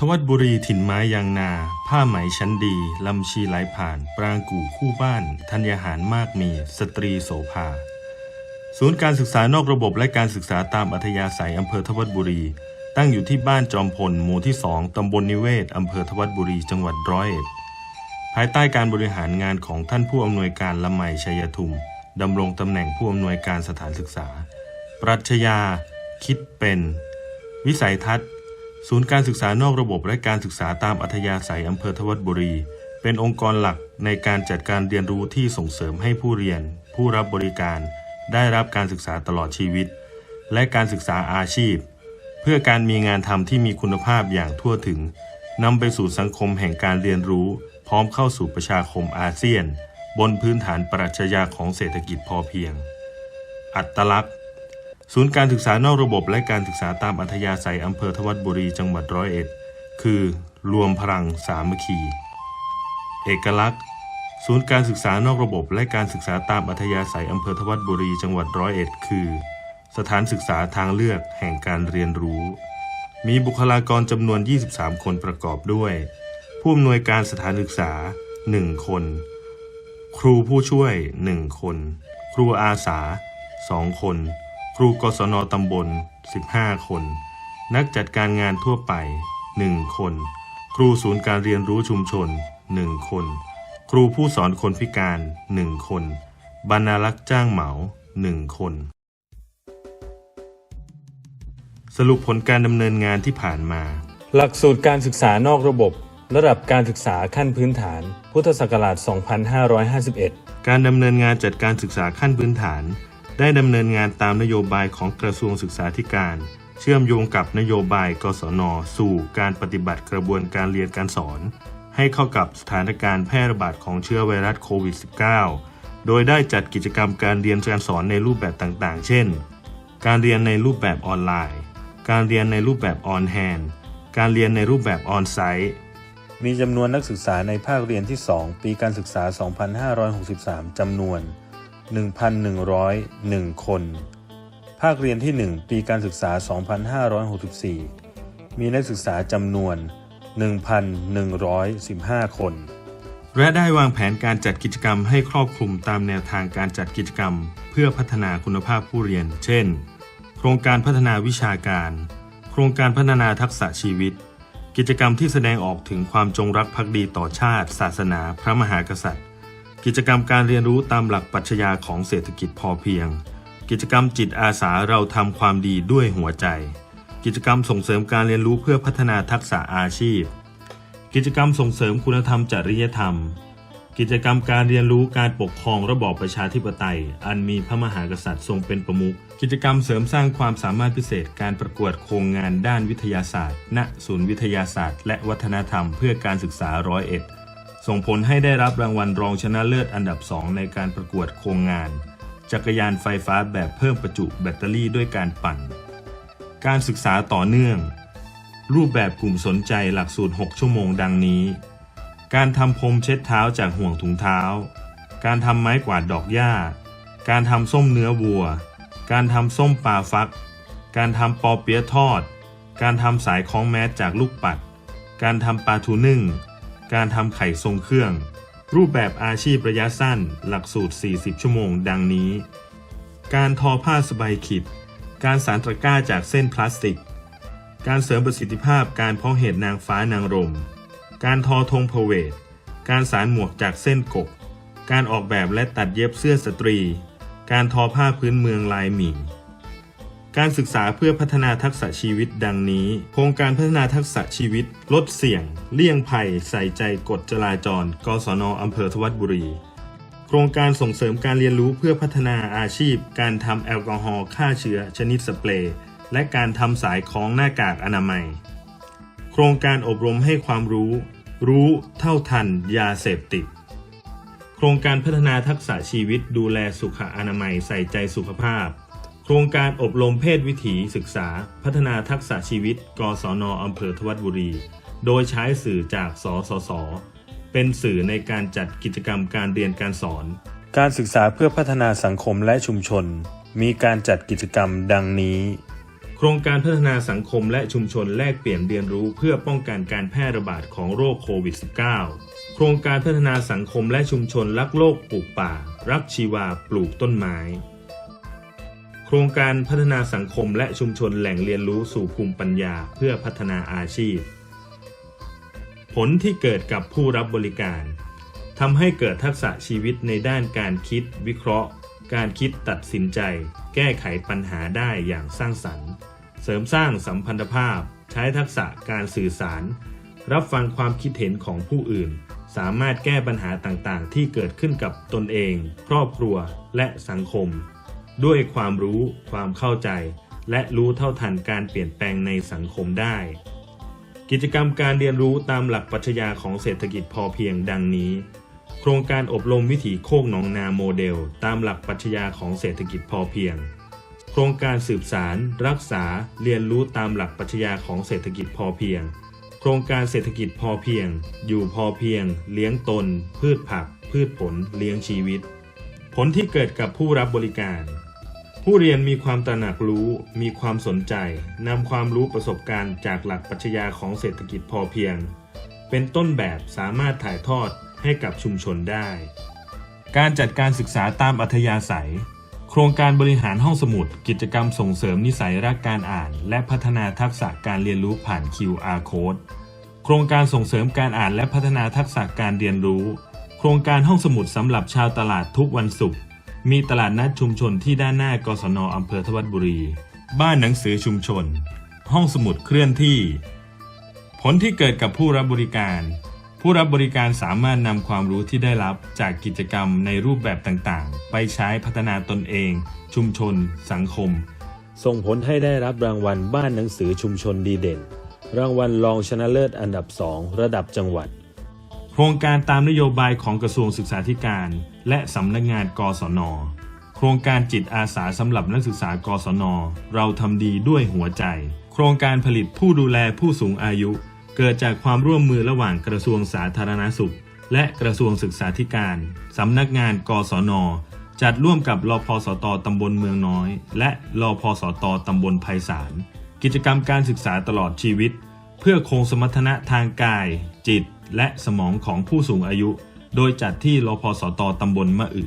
ทวัดบุรีถิ่นไม้ยางนา ผ้าไหมชั้นดี ลำชีไหลผ่าน ปรางกู่คู่บ้าน ธัญญาหารมากมี สตรีโสภา ศูนย์การศึกษานอกระบบและการศึกษาตามอัธยาศัยอำเภอทวัดบุรี ตั้งอยู่ที่บ้านจอมพล หมู่ที่2ตำบลนิเวศอำเภอทวัดบุรี จังหวัดร้อยเอ็ด ภายใต้การบริหารงานของท่านผู้อำนวยการละไมชัยทุมดำรงตำแหน่งผู้อำนวยการสถานศึกษา ปรัชญา คิดเป็น วิสัยทัศน์ ศูนย์การศึกษานอกระบบและการศึกษาตามอัธยาศัยอำเภอทวัดบุรี เป็นองค์กรหลักในการจัดการเรียนรู้ที่ส่งเสริมให้ผู้เรียน ผู้รับบริการ ได้รับการศึกษาตลอดชีวิต และการศึกษาอาชีพ เพื่อการมีงานทำที่มีคุณภาพอย่างทั่วถึงนำไปสู่สังคมแห่งการเรียนรู้ พร้อมเข้าสู่ประชาคมอาเซียน บนพื้นฐานปรัชญาของเศรษฐกิจพอเพียง อัตลักษณ์ ศูนย์การศึกษานอกระบบและการศึกษาตามอัธยาศัยอำเภอทวัดบุรีจังหวัดร้อยเอ็ดคือ รวมพลังสามัคคี เอกลักษณ์ ศูนย์การศึกษานอกระบบ และการศึกษาตามอัธยาศัยอำเภอทวัดบุรีจังหวัดร้อยเอ็ดคือ สถานศึกษาทางเลือกแห่งการเรียนรู้ มีบุคลากรจำนวน 23 คนประกอบด้วย ผู้อำนวยการสถานศึกษา 1 คน ครูผู้ช่วย 1 คน ครูอาสา 2 คน ครูกศนตำบล 15 คน นักจัดการงานทั่วไป 1 คน ครูศูนย์การเรียนรู้ชุมชน 1 คน ครูผู้สอนคนพิการ 1 คน บรรณารักษ์จ้างเหมา 1 คน สรุปผลการดำเนินงานที่ผ่านมา หลักสูตรการศึกษานอกระบบ ระดับการศึกษาขั้นพื้นฐาน พุทธศักราช 2551 การดำเนินงานจัดการศึกษาขั้นพื้นฐาน ได้ดำเนินงานตามนโยบายของกระทรวงศึกษาธิการ เชื่อมโยงกับนโยบายกศน สู่การปฏิบัติกระบวนการเรียนการสอน ให้เข้ากับสถานการณ์แพร่ระบาดของเชื้อไวรัสโควิด -19 โดยได้จัดกิจกรรมการเรียนการสอนในรูปแบบต่างๆ เช่น การเรียนในรูปแบบออนไลน์ การเรียนในรูปแบบออนแฮนด์การเรียนในรูปแบบออนไซต์มีจำนวนนักศึกษาในภาคเรียนที่ 2 ปีการศึกษา 2563 จำนวน 1,101 คน ภาคเรียนที่ 1 ปีการศึกษา 2564 มีนักศึกษาจำนวน 1,115 คน และได้วางแผนการจัดกิจกรรมให้ครอบคลุมตามแนวทางการจัดกิจกรรม เพื่อพัฒนาคุณภาพผู้เรียน เช่น โครงการพัฒนาวิชาการ โครงการพัฒนาทักษะชีวิต กิจกรรมที่แสดงออกถึงความจงรักภักดีต่อชาติ ศาสนา พระมหากษัตริย์ กิจกรรมการเรียนรู้ตามหลักปรัชญาของเศรษฐกิจพอเพียง กิจกรรมจิตอาสาเราทำความดีด้วยหัวใจ กิจกรรมส่งเสริมการเรียนรู้เพื่อพัฒนาทักษะอาชีพ กิจกรรมส่งเสริมคุณธรรมจริยธรรม กิจกรรมการเรียนรู้การปกครองระบอบประชาธิปไตย อันมีพระมหากษัตริย์ทรงเป็นประมุข กิจกรรมเสริมสร้างความสามารถพิเศษการประกวดโครงงานด้านวิทยาศาสตร์ ณ ศูนย์วิทยาศาสตร์ และวัฒนธรรมเพื่อการศึกษาร้อยเอ็ด ส่งผลให้ได้รับรางวัลรองชนะเลิศอันดับ 2 ในการประกวดโครงงาน จักรยานไฟฟ้าแบบเพิ่มประจุแบตเตอรี่ด้วยการปั่น การศึกษาต่อเนื่อง รูปแบบกลุ่มสนใจหลักสูตร 6 ชั่วโมงดังนี้ การทำพรมเช็ดเท้าจากห่วงถุงเท้า การทำไม้กวาดดอกหญ้า การทำส้มเนื้อวัว การทำส้มปลาฟัก การทำปอเปี๊ยะทอด การทำสายคล้องแมสจากลูกปัด การทำปลาทูนึ่ง การทำไข่ทรงเครื่อง รูปแบบอาชีพระยะสั้น หลักสูตร 40 ชั่วโมง ดังนี้ การทอผ้าสบายขิด การสารตะกร้าจากเส้นพลาสติก การเสริมประสิทธิภาพการเพาะเห็ดนางฟ้านางรม การทอธงพเวท การสารหมวกจากเส้นกบ การออกแบบและตัดเย็บเสื้อสตรี การทอผ้าพื้นเมืองลายหมี่ การศึกษาเพื่อพัฒนาทักษะชีวิตดังนี้ โครงการพัฒนาทักษะชีวิต ลดเสี่ยง เลี่ยงภัย ใส่ใจกฎจราจร กศนอำเภอทวัดบุรี โครงการส่งเสริมการเรียนรู้เพื่อพัฒนาอาชีพ การทำแอลกอฮอล์ฆ่าเชื้อ ชนิดสเปรย์ และการทำสายคล้องหน้ากากอนามัย โครงการอบรมให้ความรู้ รู้เท่าทัน ยาเสพติดโครงการพัฒนาทักษะชีวิตดูแลสุขอนามัยใส่ใจสุขภาพ ครงการอบรมเพศวิถีศึกษา พัฒนาทักษะชีวิต กศนอำเภอทวัดบุรี โดยใช้สื่อจากสสส เป็นสื่อในการจัดกิจกรรมการเรียนการสอน การศึกษาเพื่อพัฒนาสังคมและชุมชน มีการจัดกิจกรรมดังนี้ โครงการพัฒนาสังคมและชุมชนแลกเปลี่ยนเรียนรู้เพื่อป้องกันการแพร่ระบาดของโรคโควิด -19 โครงการพัฒนาสังคมและชุมชนรักโลกปลูกป่า รักชีวาปลูกต้นไม้ โครงการพัฒนาสังคมและชุมชนแหล่งเรียนรู้สู่ภูมิปัญญาเพื่อพัฒนาอาชีพ ผลที่เกิดกับผู้รับบริการทำให้เกิดทักษะชีวิตในด้านการคิดวิเคราะห์ การคิดตัดสินใจ แก้ไขปัญหาได้อย่างสร้างสรรค์ เสริมสร้างสัมพันธภาพ ใช้ทักษะการสื่อสาร รับฟังความคิดเห็นของผู้อื่น สามารถแก้ปัญหาต่างๆ ที่เกิดขึ้นกับตนเอง ครอบครัว และสังคม ด้วยความรู้ความเข้าใจ และรู้เท่าทันการเปลี่ยนแปลงในสังคมได้ กิจกรรมการเรียนรู้ตามหลักปรัชญาของเศรษฐกิจพอเพียงดังนี้ โครงการอบรมวิถีโคกหนองนาโมเดล ตามหลักปรัชญาของเศรษฐกิจพอเพียง โครงการสืบสาร รักษา เรียนรู้ตามหลักปรัชญาของเศรษฐกิจพอเพียง โครงการเศรษฐกิจพอเพียง อยู่พอเพียง เลี้ยงตน พืชผัก พืชผล เลี้ยงชีวิตผลที่เกิดกับผู้รับบริการ ผู้เรียนมีความตระหนักรู้ มีความสนใจนำความรู้ประสบการณ์จากหลักปรัชญาของเศรษฐกิจพอเพียง เป็นต้นแบบสามารถถ่ายทอดให้กับชุมชนได้ การจัดการศึกษาตามอัธยาศัย โครงการบริหารห้องสมุด กิจกรรมส่งเสริมนิสัยรักการอ่าน และพัฒนาทักษะการเรียนรู้ผ่าน QR Code โครงการส่งเสริมการอ่านและพัฒนาทักษะการเรียนรู้ โครงการห้องสมุดสำหรับชาวตลาดทุกวันศุกร์ มีตลาดนัดชุมชนที่ด้านหน้ากศนอำเภอทวัดบุรี บ้านหนังสือชุมชน ห้องสมุดเคลื่อนที่ ผลที่เกิดกับผู้รับบริการ ผู้รับบริการสามารถนำความรู้ที่ได้รับจากกิจกรรมในรูปแบบต่างๆ ไปใช้พัฒนาตนเอง ชุมชน สังคม ส่งผลให้ได้รับรางวัลบ้านหนังสือชุมชนดีเด่น รางวัลรองชนะเลิศอันดับ 2 ระดับจังหวัด ครงการตามนโยบายของกระทรวงศึกษาธิการ และสำนักงานกศน โครงการจิตอาสาสำหรับนักศึกษากศน เราทำดีด้วยหัวใจ โครงการผลิตผู้ดูแลผู้สูงอายุ เกิดจากความร่วมมือระหว่างกระทรวงสาธารณสุข และกระทรวงศึกษาธิการสำนักงานกศน จัดร่วมกับรพสตตำบลเมืองน้อย และรพสตตำบลไพศาลกิจกรรมการศึกษาตลอดชีวิต เพื่อคงสมรรถนะทางกาย จิต และสมองของผู้สูงอายุ โดยจัดที่รพสตตำบลมะอึ